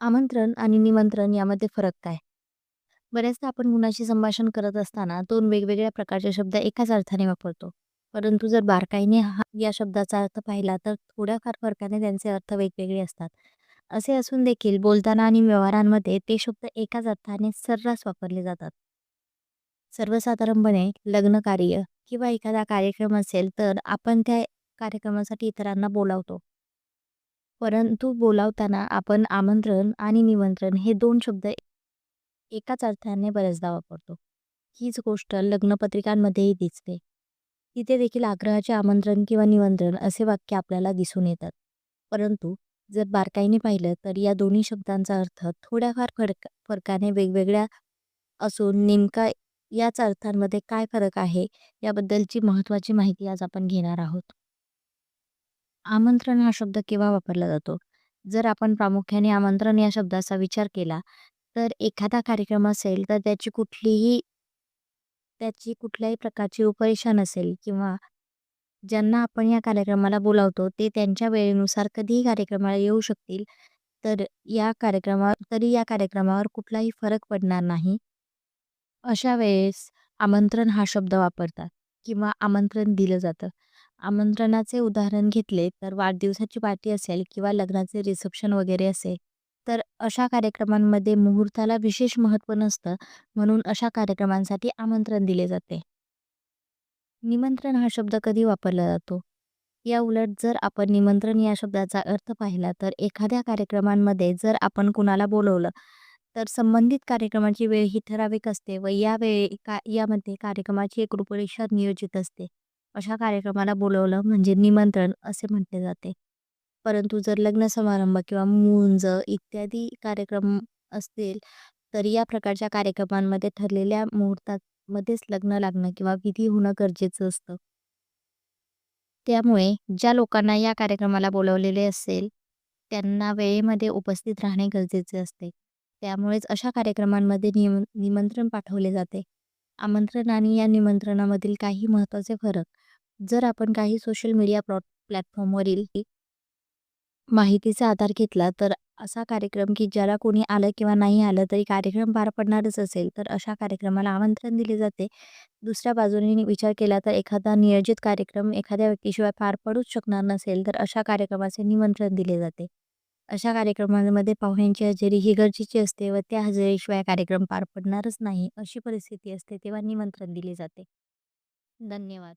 आमंत्रण आणि निमंत्रण यामध्ये फरक काय? बऱ्याचदा आपण कुणाशी संभाषण करत असताना दोन वेगवेगळ्या प्रकारचे शब्द एकाच अर्थाने वापरतो. परंतु जर बारकाईने हा या शब्दाचा अर्थ पाहिला तर थोड्याफार फरकाने त्यांचे अर्थ वेगवेगळे असतात. असे असून देखील बोलताना आणि व्यवहारांमध्ये ते शब्द एकाच अर्थाने सर्रास वापरले जातात. सर्वसाधारणपणे लग्न कार्य किंवा एखादा कार्यक्रम असेल तर आपण त्या कार्यक्रमासाठी इतरांना बोलावतो. परंतु बोलावताना आपण आमंत्रण आणि निमंत्रण हे दोन शब्द एकाच अर्थाने बऱ्याचदा वापरतो. हीच गोष्ट लग्नपत्रिकांमध्येही दिसते. तिथे देखील आग्रहाचे आमंत्रण किंवा निमंत्रण असे वाक्य आपल्याला दिसून येतात. परंतु जर बारकाईने पाहिलं तर या दोन्ही शब्दांचा अर्थ थोड्याफार फरक फरकाने वेगवेगळ्या असून नेमका याच अर्थांमध्ये काय फरक आहे याबद्दलची महत्त्वाची माहिती आज आपण घेणार आहोत. आमंत्रण हा शब्द केव्हा वापरला जातो? जर आपण प्रामुख्याने आमंत्रण या शब्दाचा विचार केला तर एखादा कार्यक्रम असेल तर त्याची कुठलीही त्याची कुठल्याही प्रकारची रूपरेषा नसेल किंवा ज्यांना आपण या कार्यक्रमाला बोलावतो ते त्यांच्या वेळेनुसार कधीही कार्यक्रमाला येऊ शकतील. तर या कार्यक्रमा तरी या कार्यक्रमावर कुठलाही फरक पडणार नाही. अशा वेळेस आमंत्रण हा शब्द वापरतात किंवा आमंत्रण दिलं जातं. आमंत्रणाचे उदाहरण घेतले तर वाढदिवसाची पार्टी असेल किंवा लग्नाचे रिसेप्शन वगैरे असेल तर अशा कार्यक्रमांमध्ये मुहूर्ताला विशेष महत्त्व नसतं म्हणून अशा कार्यक्रमांसाठी आमंत्रण दिले जाते. निमंत्रण हा शब्द कधी वापरला जातो? याउलट जर आपण निमंत्रण या शब्दाचा अर्थ पाहिला तर एखाद्या कार्यक्रमांमध्ये जर आपण कुणाला बोलवलं तर संबंधित कार्यक्रमाची वेळ ही ठराविक असते व या वेळी का यामध्ये कार्यक्रमाची एक रूपरेषा नियोजित असते. अशा कार्यक्रमाला बोलवलं म्हणजे निमंत्रण असे म्हटले जाते. परंतु जर लग्न समारंभ किंवा मुंज इत्यादी कार्यक्रम असतील तर या प्रकारच्या कार्यक्रमांमध्ये ठरलेल्या मुहूर्तामध्येच लग्न लागणं किंवा विधी होणं गरजेचं असतं. त्यामुळे ज्या लोकांना या कार्यक्रमाला बोलावलेले असेल त्यांना वेळेमध्ये उपस्थित राहणे गरजेचे असते. त्यामुळेच अशा कार्यक्रमांमध्ये निम निमंत्रण पाठवले जाते. आमंत्रण आणि या निमंत्रणामधील काही महत्त्वाचे फरक जर आपण काही सोशल मीडिया प्लॉट प्लॅटफॉर्मवरील माहितीचा आधार घेतला तर असा कार्यक्रम की ज्याला कोणी आलं किंवा नाही आलं तरी कार्यक्रम पार पडणारच असेल तर अशा कार्यक्रमाला आमंत्रण दिले जाते. दुसऱ्या बाजूने विचार केला तर एखादा नियोजित कार्यक्रम एखाद्या व्यक्तीशिवाय पार पडूच शकणार नसेल तर अशा कार्यक्रमाचे निमंत्रण दिले जाते. अशा कार्यक्रमांमध्ये पाहुण्यांची हजेरी ही गरजेची असते व त्या हजेरीशिवाय कार्यक्रम पार पडणारच नाही अशी परिस्थिती असते तेव्हा निमंत्रण दिले जाते. धन्यवाद.